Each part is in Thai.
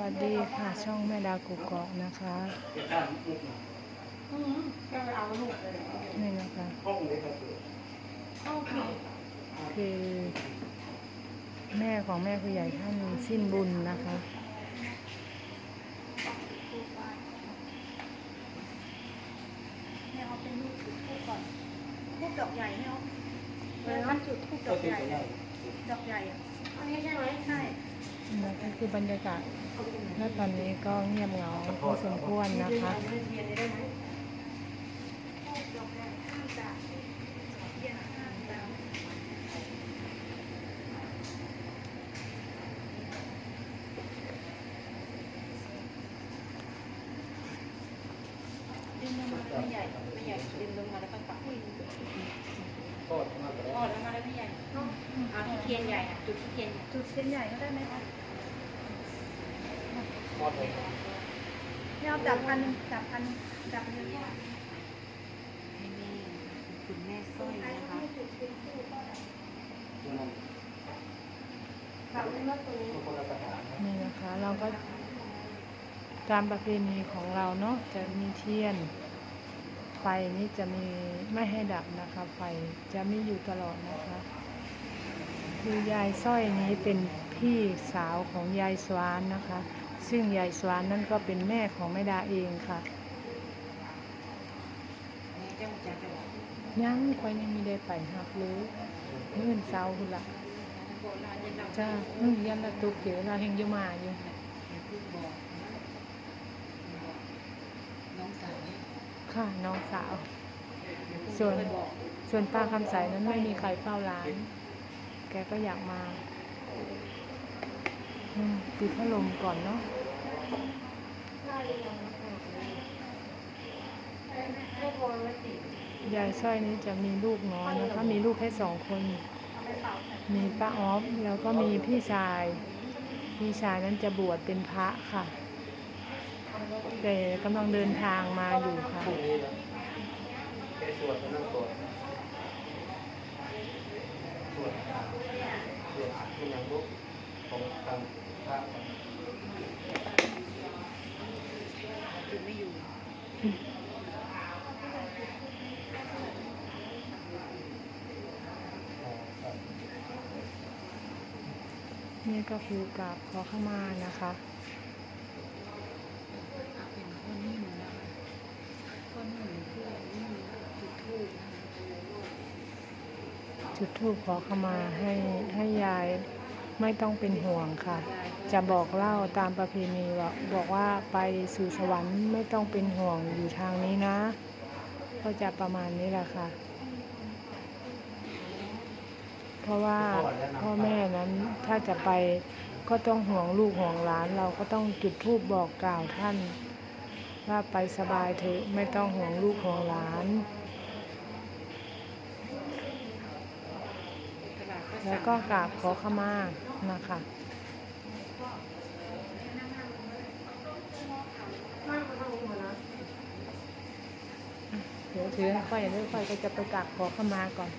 วัสดีค่ะ ช่องแม่ดาวกุกกอกนะคะนี่นะคะคือแม่ของแม่ผู้ใหญ่ท่านสิ้นบุญนะคะให้เอาเป็นลูกจุดทูบก่อนทูบดอกใหญ่ให้เอาเวลาจุดทูบดอกใหญ่อะดอกใหญ่อะอันนี้ใช่ไหมใช่ นะคะคือบรรยากาศณตอนนี้ก็เงียบเหงาพอสมควรนะคะทูบดอกใหญ่ห้ามจากเทียนห้ามจากดึงลงมาไม่ใหญ่ไม่ใหญ่ดึงลงมาแล้วก็ปักให้ทอดแล้วมาแล้วไม่ใหญ่เอาที่เทียนใหญ่อะจุดที่เทียนจุดเทียนใหญ่ก็ได้ไหมคะ ไม่เอาจับพันจับพันจับพันหนึ่งให้แม่คุณแม่สร้อยนะคะนี่นะคะเราก็ตามประเพณีของเราเนาะจะมีเทียน ไฟนี่จะมีไม่ให้ดับนะคะ ไฟจะไมีอยู่ตลอดนะคะคือยายสร้อยนี้เป็นพี่สาวของยายสวานนะคะ ซึ่งยายสวานนั่นก็เป็นแม่ของแม่ดาเองค่ะยังค่อยยังไม่ได้ไปหักเลยมื่นเศร้าคุณละโบราณยังเราจ้าอืมยันละตุกเดี๋ยวเราเฮงยุมาอยู่ค่ะน้องสาว ส่วนส่วนป้าคำใสนั้นไม่มีใครเฝ้าร้าน แกก็อยากมา ปิดพัดลมก่อนเนาะยายสร้อยนี้จะมีลูกน้อยนะคะ มีลูกแค่สองคน มีป้าออฟแล้วก็มีพี่ชาย พี่ชายนั้นจะบวชเป็นพระค่ะ แต่กำลังเดินทางมาอยู่ค่ะสวด ของทางพระถึงไม่อยู่นี่ก็คือกราบขอเข้ามานะคะเป็นข้อนิ่มนะคะข้อนิ่มเพื่อนิ่มจุดทูบจุดธูปขอเข้ามาให้ให้ยาย ไม่ต้องเป็นห่วงค่ะ จะบอกเล่าตามประเพณีบอกว่าไปสู่สวรรค์ไม่ต้องเป็นห่วงอยู่ทางนี้นะ ก็จะประมาณนี้แหละค่ะ เพราะว่าพ่อแม่นั้นถ้าจะไปก็ต้องห่วงลูกห่วงหลานเราก็ต้องจุดธูปบอกกล่าวท่าน ว่าไปสบายเถอะไม่ต้องห่วงลูกห่วงหลาน ตลาดก็ แล้วก็กราบขอขมานะคะเดี๋ยวถือให้ค่อยเดี๋ยวค่อยก็จะไปกราบขอขมาก่อน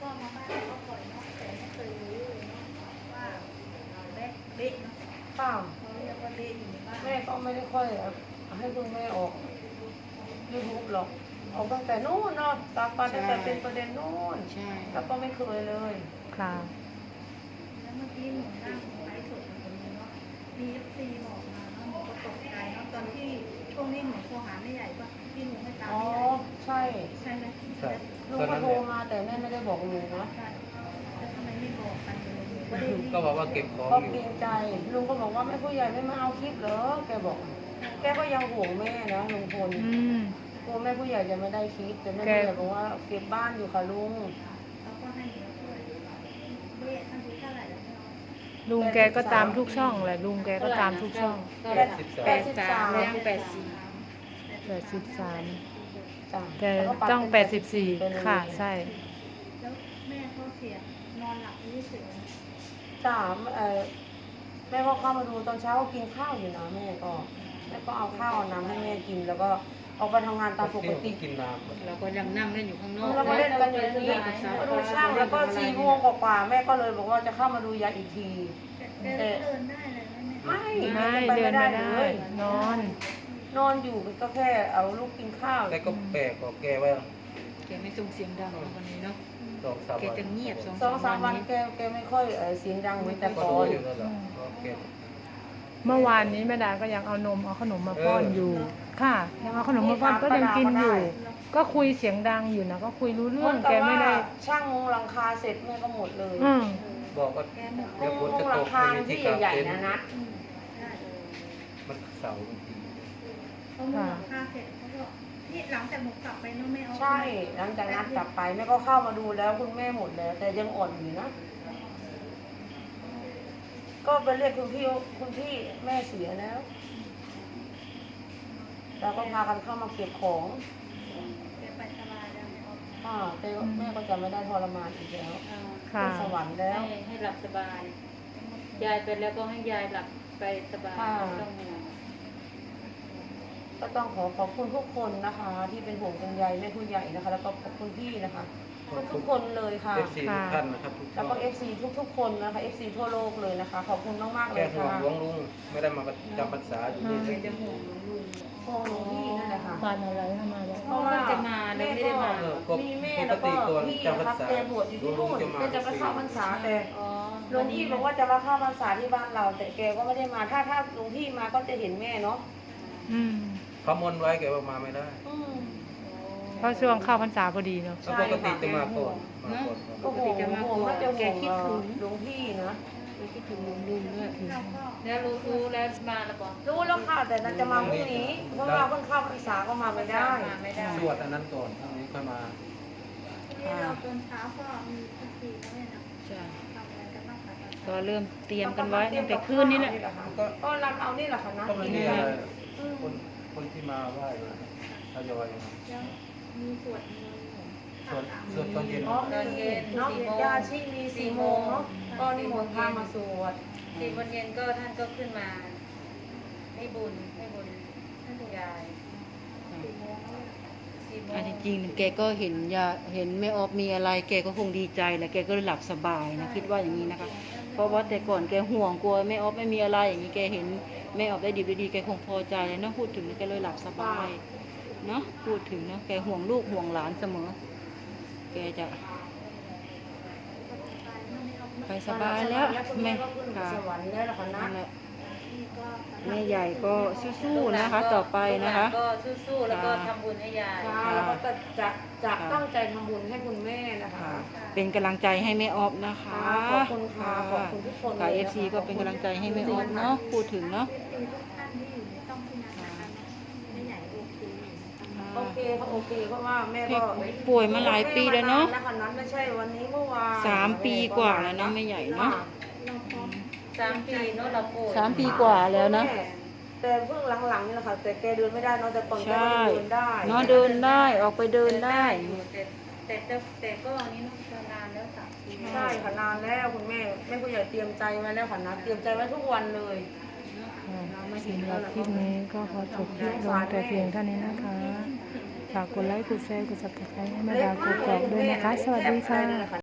ก็มาบ้านเขาปล่อยเนาะแต่ไม่เคยรู้เลยเนาะว่าเละเละเนาะข้าวเขาเรียกว่าเละอยู่ในบ้านแม่ก็ไม่ได้ค่อยให้คุณแม่ออกยูทูบหรอก ออกตั้งแต่นู้นเนาะตามปันตั้งแต่เป็นประเด็นนู้นใช่ แล้วก็ไม่เคยเลย ค่ะ แล้วเมื่อกี้หนูนั่งไลฟ์สดอยู่ตรงนี้เนาะมีเอฟซีบอกมาเนาะหนูก็ตกใจเนาะตอนที่ช่วงนี้หนูโทรหาแม่ใหญ่ป่ะที่หนูให้ตามอ๋อ แม่ใหญ่ใช่ ใช่ไหมใช่ ลุงตอนก็นั้นโทรเนี่ยมาแต่แม่ไม่ได้บอกลุงนะ ใช่แล้วทำไมไม่บอกกันเลยหนูก็ได้ยินก็บอกว่าเก็บของก็อยู่เกรงใจ ลุงก็บอกว่าแม่ผู้ใหญ่ไม่มาเอาคลิปเหรอ แกบอก แกก็ยังห่วงแม่นะลุงพล อืม กลัวแม่ผู้ใหญ่จะไม่ได้คลิปแต่แม่แกผู้ใหญ่บอกว่าเก็บบ้านอยู่ค่ะลุงแล้วก็ให้หนูช่วยเละท่านดูเท่าไหร่แล้วเนี่ยลุงแกก็ตามทุกช่องแหละลุงแกก็ตามทุกช่องแปดสิบสาแปมดสิบสามย่างแปดสี่แปดสิบสามจ้ะแต่ล้วก็ปัดต้องเป็นแปดสิบสี่ไปเลยค่ะใช่แล้วแม่เขาเสียนอนหลับไม่เฉยสามเออแม่ก็เข้ามาดูตอนเช้าก็กินข้าวอยู่นะแม่ก็แม่ก็เอาข้าวเอาน้ำให้แม่กินแล้วก็ ออกไปทำงานตามปกติกินน้ำเราก็ยังนั่งเล่นอยู่ข้างนอกเรามาเล่นกันอยู่ที่นี่มาดูช่างแล้วก็สี่โมงกว่าๆแม่ก็เลยบอกว่าจะเข้ามาดูยายอีกทีเดินเดินได้เลยไหมแม่ไม่ไม่เดินไม่ได้เลยนอน นอนอยู่ก็แค่เอาลูกกินข้าวแต่ก็แปลกกว่าแกว่าแกไม่ส่งเสียงดังวันนี้เนาะสองสามแกวันจะเงียบสองสองสามวันนี้แกแกไม่ค่อยเอ่อเสียงดังเหมือนแต่ก็ก่ดูอน เมื่อวานนี้แม่ดาก็ยังเอานมเอาขนมมาป้อนอยู่ ค่ะ ยังเอาขนมมาป้อนก็ยังกินอยู่ ก็คุยเสียงดังอยู่นะก็คุยรู้เรื่องเหมือนแกกับไม่ว่าได้ช่างมุงหลังคาเสร็จแม่ก็หมดเลยอืมบอกว่าแกหมดเดี๋ยวฝมุนงจะหลัตงกคาในที่ที่กลางใหญ่เต็นๆนะท์นัดได้มันเสาร์จริงเขาหมดหลังคาเสร็จเขาก็นี่หลังจากหนูกลับไปเนาะแม่เอาใช่ หลังจากนัดกลับไปแม่ก็เข้ามาดูแล้วคุณแม่หมดแล้ว แต่ยังอ่อนอยู่นะ ก็ไปเรียกคุณพี่คุณพี่แม่เสียแล้วแล้วก็พากันเข้ามาเก็บของแกไปสบายแล้วแม่เอาอ่าแต่แม่ก็จะไม่ได้ทรมานอีกแล้วค่ะขึ้นสวรรค์แล้ว ให้ให้หลับสบาย ยายไปแล้วก็ให้ยายหลับไปสบายค่ะ ไม่ต้องห่วงก็ต้องขอขอบคุณทุกคนนะคะ ที่เป็นห่วงเป็นใยแม่ผู้ใหญ่นะคะ แล้วก็ขอบคุณพี่นะคะ ทุกทุกๆคนเลยค่ะๆเอฟซีทุกท่านนะครับทุกแล้วท่าก็น FC ทุกๆ คนนะคะ FC ทั่วโลกเลยนะคะ ขอบคุณมากๆเลแค่ยห่วงค่ะหลวงลุงไม่ได้มาประจำพรรษาอยู่นี่แกจะห่วงลุงห่วงหลวงพี่นั่นแหละค่ะปานอะไรเข้ามาแล้ว เพราะว่าจะมาแล้วไม่ได้มา เออก็มีแม่ปแล้กวก็ติก่อนพี่จำพรนะรคะษาแกบวชอยู่ที่นู่นลุงแกจะไปเข้าพรรษาแต่อ๋อหลวงพี่บอกว่าจะมาเข้าพรรษาที่บ้านเรา แต่แกก็ไม่ได้มาถ้าถ้าหลวงพี่มาก็จะเห็นแม่เนาะ อืม เขามนไว้แกว่ามาไม่ได้ อืม เพราะช่วงเข้าพรรษาพอดีเนาะ แล้วปกติจะมาก่อนมาก่อนก็ห่วงห่วงน่าจะห่วงเอ่อหลวงพี่นะไปคิดถึงลุงลุงด้วยเราก็แล้วรู้รู้แล้วมาแล้วบอกรู้แล้วค่ะแต่น่าจะมาพรุ่งนี้เพราะว่าเพิ่งเข้าพรรษาก็มาไม่ได้มาไม่ได้สวดอันนั้นก่อนพรุ่งนี้ค่อยมานี่เราตอนเช้าก็มีพิธีแล้วแม่นะใช่ทำอะไรกันบ้างคะตอนเช้าก็เริ่มเตรียมกันไว้ตั้งแต่คืนนี้แหละก็ก็รำเอานี่แหละค่ะนะก็ไม่มีอะไรคนคนที่มาไหว้มาทยอย มาแล้วมีสวดมนต์สวดสวดตอนเย็นอ๋อมีเนาะยาชีมีสี่โมงเนาะก็นิมนต์พระมาสวด สี่โมงเย็นก็ท่านก็ขึ้นมา ให้บุญให้บุญให้บุญยายสี่โมงแล้วสี่โมงอันที่จริงแกก็เห็นยาเห็นแม่ออฟมีอะไร แกก็คงดีใจแหละแกก็เลยหลับสบายนะคิดว่าอย่างนี้นะคะ เพราะว่าแต่ก่อนแกห่วงกลัวแม่ออฟไม่มีอะไรอย่างนี้แกเห็นแม่ออฟได้ดีได้ดีแกคงพอใจเลยเนาะพูดถึงแกเลยหลับสบายเนาะ พูดถึงเนาะแกห่วงลูกห่วงหลานเสมอ แกจะ ไปสบายแล้วคุณแม่แม่ก็ขึ้นค่ะสวรรค์แล้วล่ะค่ะนะนั่นแหละนี่ก็แม่ใหญ่ก็สู้ๆนะคะ ต่อไปนะคะ ก็สู้ๆแล้วก็ทำบุญให้ยายค่ะแล้วก็จะจะจะตั้งใจทำบุญให้คุณแม่นะคะ เป็นกำลังใจให้แม่ออฟนะคะขอบคุณค่ะขอบคุณทุกคนค่ะเลยเอนะฟคะซีก็เป็นกำลังใจให้แม่ออฟเนาะพูดถึงเนาะ โอเคค่ะโอเคเพราะว่าแม่ก็ป่วยมาหลายปีแล้วเนาะแม่มานานไม่ใช่วันนี้เมื่อวานสามปีกว่าแล้วเนาะแม่ใหญ่เนาะเราพร้อมสามปีเนาะเราป่วยสามปีกว่าแล้วนะแต่เพิ่งหลังๆนี่แหละค่ะแต่แกเดินไม่ได้เนาะแต่ก่อนแกใช่ก็เดินได้เนาะเดินได้ออกไปเดินได้อยู่แต่แต่แต่แต่ก็อันนี้เนาะนานแล้วสามปีใช่ค่ะนานแล้วคุณแม่แม่ผู้ใหญ่เตรียมใจไว้แล้วค่ะนะเตรียมใจไว้ทุกวันเลย สำหรับคลิปนี้ก็ขอจบคลิปลงแต่เพียงเท่านี้นะคะ ฝากกดไลค์ กดแชร์ กด subscribe ให้แม่ดาวกดกรอกด้วยนะคะ สวัสดีค่ะ